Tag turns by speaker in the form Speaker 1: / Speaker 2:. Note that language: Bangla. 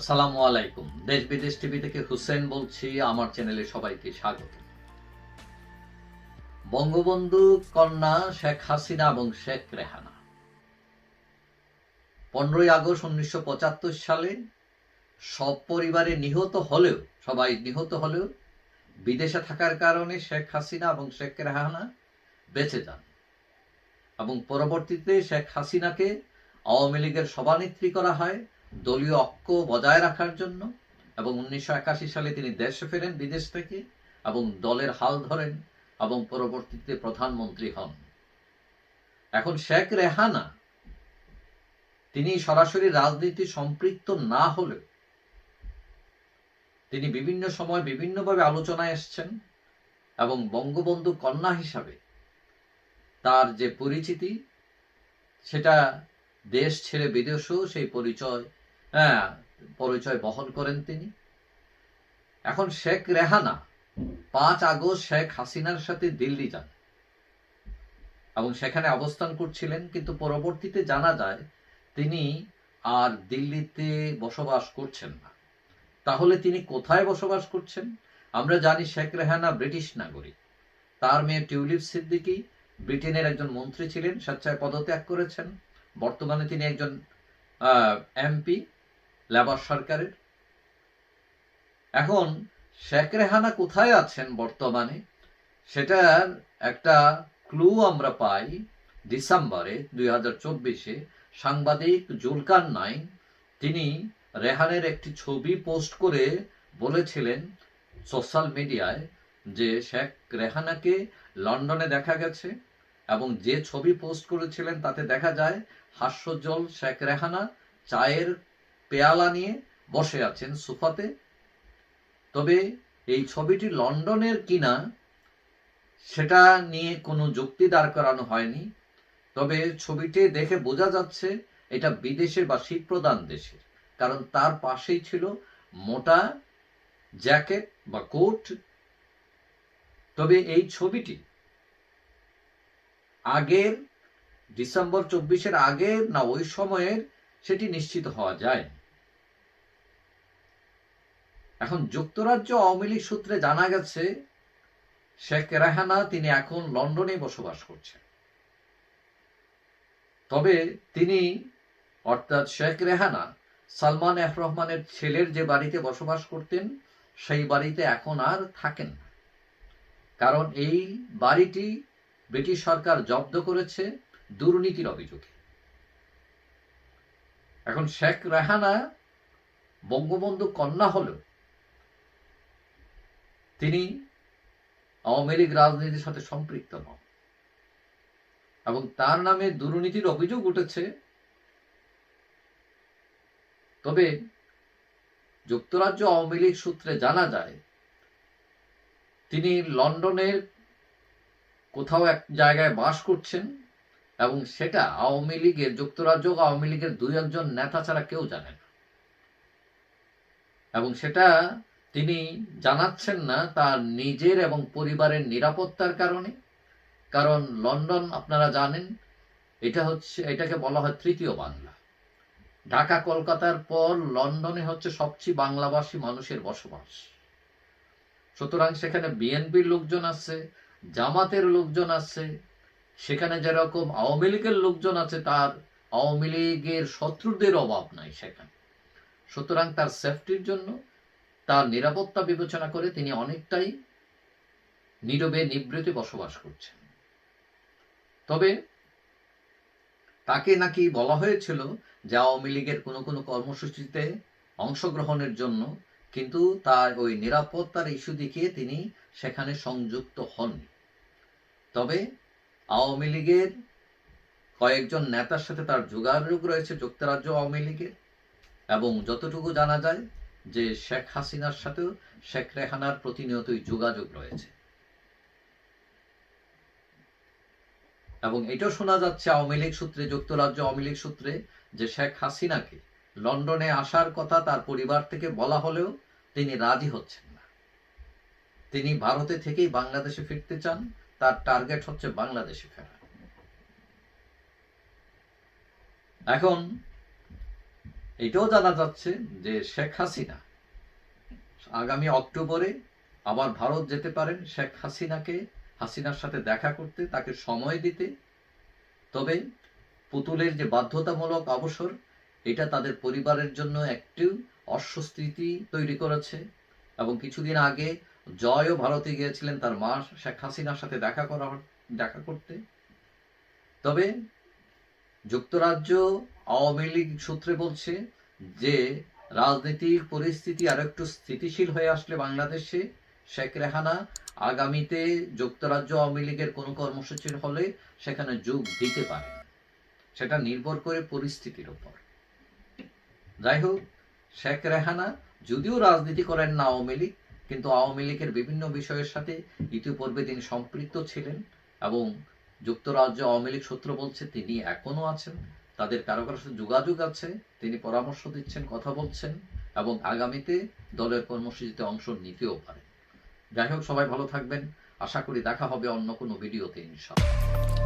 Speaker 1: আসসালামু আলাইকুম। দেশ বিদেশ টিভি থেকে হুসেন বলছি, আমার চ্যানেলে সবাইকে স্বাগত। বঙ্গবন্ধু কন্যা শেখ হাসিনা এবং শেখ রেহানা। পনেরোই আগস্ট উনিশশো পঁচাত্তর সালে সব পরিবারে নিহত হলেও, সবাই নিহত হলেও বিদেশে থাকার কারণে শেখ হাসিনা এবং শেখ রেহানা বেঁচে যান এবং পরবর্তীতে শেখ হাসিনাকে আওয়ামী লীগের সভানেত্রী করা হয়। দলীয় ঐক্য বজায় রাখার জন্য এবং উনিশশো একাশি সালে তিনি দেশে ফেরেন বিদেশ থেকে এবং দলের হাল ধরেন এবং পরবর্তীতে প্রধানমন্ত্রী হন। এখন শেখ রেহানা, তিনি সরাসরি রাজনীতি সম্পৃক্ত না হলেও তিনি বিভিন্ন সময় বিভিন্নভাবে আলোচনায় এসছেন এবং বঙ্গবন্ধু কন্যা হিসাবে তার যে পরিচিতি, সেটা দেশ ছেড়ে বিদেশেও সেই পরিচয় হ্যাঁ পরিচয় বহন করেন তিনি। এখন শেখ রেহানা, পাঁচ আগস্ট শেখ হাসিনার সাথে দিল্লি যান। এবং সেখানে অবস্থান করছিলেন, কিন্তু পরবর্তীতে জানা যায় তিনি আর দিল্লিতে বসবাস করছেন না। তাহলে তিনি কোথায় বসবাস করছেন? আমরা জানি শেখ রেহানা ব্রিটিশ নাগরিক। তার মেয়ে টিউলিপ সিদ্দিকী ব্রিটেনের একজন মন্ত্রী ছিলেন, স্বেচ্ছায় পদত্যাগ করেছেন। বর্তমানে তিনি একজন এমপি। লেবার সরকারের। এখন শেখ রেহানা কোথায় আছেন বর্তমানে? সেটার একটা ক্লু আমরা পাই ডিসেম্বরে দুই হাজার চব্বিশে সাংবাদিক জুলকান নাইন, তিনি রেহানের একটি ছবি পোস্ট করে বলেছিলেন সোশ্যাল মিডিয়ায় যে শেখ রেহানাকে লন্ডনে দেখা গেছে এবং যে ছবি পোস্ট করেছিলেন তাতে দেখা যায় হাস্যজ্জ্বল শেখ রেহানা চায়ের পেয়ালা নিয়ে বসে আছেন সোফাতে। তবে এই ছবিটি লন্ডনের কিনা, সেটা নিয়ে কোনো যুক্তি দাঁড় করানো হয়নি। তবে ছবিটি দেখে বোঝা যাচ্ছে এটা বিদেশে বা শীত প্রধান দেশের, কারণ তার পাশেই ছিল মোটা জ্যাকেট বা কোট। তবে এই ছবিটি আগের, ডিসেম্বর চব্বিশের আগের না ওই সময়ের, সেটি নিশ্চিত হওয়া যায় এখন যুক্তরাজ্য আওয়ামী লীগ সূত্রে জানা গেছে, শেখ রেহানা তিনি এখন লন্ডনে বসবাস করছেন। তবে তিনি, অর্থাৎ শেখ রেহানা, সালমান এফ রহমানের ছেলের যে বাড়িতে বসবাস করতেন, সেই বাড়িতে এখন আর থাকেন কারণ এই বাড়িটি ব্রিটিশ সরকার জব্দ করেছে দুর্নীতির অভিযোগে। এখন শেখ রেহানা বঙ্গবন্ধু কন্যা হলেও তিনি আওয়ামী লীগ রাজনীতির সাথে সম্পৃক্ত নন এবং তার নামে দুর্নীতির অভিযোগ উঠেছে। তবে যুক্তরাজ্য আওয়ামী লীগ সূত্রে জানা যায়, তিনি লন্ডনের কোথাও এক জায়গায় বাস করছেন এবং সেটা আওয়ামী লীগের, যুক্তরাজ্য আওয়ামী লীগের দুই একজন নেতা ছাড়া কেউ জানে না। এবং সেটা তিনি জানাচ্ছেন না তার নিজের এবং পরিবারের নিরাপত্তার কারণে। কারণ লন্ডন, আপনারা জানেন, এটা হচ্ছে, এটাকে বলা হয় তৃতীয় বাংলা। ঢাকা, কলকাতার পর লন্ডনে হচ্ছে সবচেয়ে বাংলাভাষী মানুষের বসবাস। সুতরাং সেখানে বিএনপির লোকজন আছে, জামাতের লোকজন আছে, সেখানে যেরকম আওয়ামী লীগের লোকজন আছে, তার আওয়ামী লীগের শত্রুদের অভাব নাই সেখানে। সুতরাং তার সেফটির জন্য তার নিরাপত্তা বিবেচনা করে তিনি অনেকটাই নীরবে নিবৃতে বসবাস করছেন। তবে তাকে নাকি বলা হয়েছিল যে আওয়ামী লীগের কোনো কোনো কর্মসূচিতে অংশগ্রহণের জন্য, কিন্তু তার ওই নিরাপত্তার ইস্যু দিকে তিনি সেখানে সংযুক্ত হননি। তবে আওয়ামী লীগের কয়েকজন নেতার সাথে তার যোগাযোগ রয়েছে যুক্তরাজ্য আওয়ামী লীগের, এবং যতটুকু জানা যায় যে শেখ হাসিনার সাথেও শেখ রেহানার প্রতিনিয়তই যোগাযোগ রয়েছে। এবং এটাও শোনা যাচ্ছে আওয়ামী লীগ সূত্রে, যুক্তরাজ্য আওয়ামী লীগ সূত্রে, যে শেখ হাসিনাকে লন্ডনে আসার কথা তার পরিবার থেকে বলা হলেও তিনি রাজি হচ্ছেন না। তিনি ভারতে থেকেই বাংলাদেশে ফিরতে চান, তার টার্গেট হচ্ছে বাংলাদেশে ফেরা এখন এটাও জানা যাচ্ছে যে শেখ হাসিনা আগামী অক্টোবরে আবার ভারত যেতে পারেন শেখ হাসিনাকে, হাসিনার সাথে দেখা করতে, তাকে সময় দিতে। তবে পুতুলের যে বাধ্যতামূলক অবসর, এটা তাদের পরিবারের জন্য একটু অস্বস্তি তৈরি করেছে। এবং কিছুদিন আগে জয়ও ভারতে গিয়েছিলেন তার মা শেখ হাসিনার সাথে দেখা করা দেখা করতে। তবে যুক্তরাজ্য আওয়ামী লীগ সূত্রে বলছে যে, রাজনীতির পরিস্থিতি আর একটু স্থিতিশীল হয়ে আসলে বাংলাদেশে। শেখ রেহানা আগামীতে যুক্তরাজ্য আওয়ামী লীগের কোনো কর্মসূচির হলে সেখানে যোগ দিতে পারে সেটা নির্ভর করে পরিস্থিতির উপর। যাই হোক, শেখ রেহানা যদিও রাজনীতি করেন না আওয়ামী লীগ, কিন্তু আওয়ামী লীগের বিভিন্ন বিষয়ের সাথে ইতিপূর্বে তিনি সম্পৃক্ত ছিলেন এবং যুক্তরাজ্য আওয়ামী লীগ সূত্র বলছে তিনি এখনও আছেন। তাদের কারও কারও সাথে যোগাযোগ আছে। তিনি পরামর্শ দিচ্ছেন, কথা বলছেন এবং আগামীতে দলের কর্মসূচিতে অংশ নিতেও পারে। যাই হোক, সবাই ভালো থাকবেন। আশা করি দেখা হবে অন্য কোনো ভিডিওতে ইনশাআল্লাহ।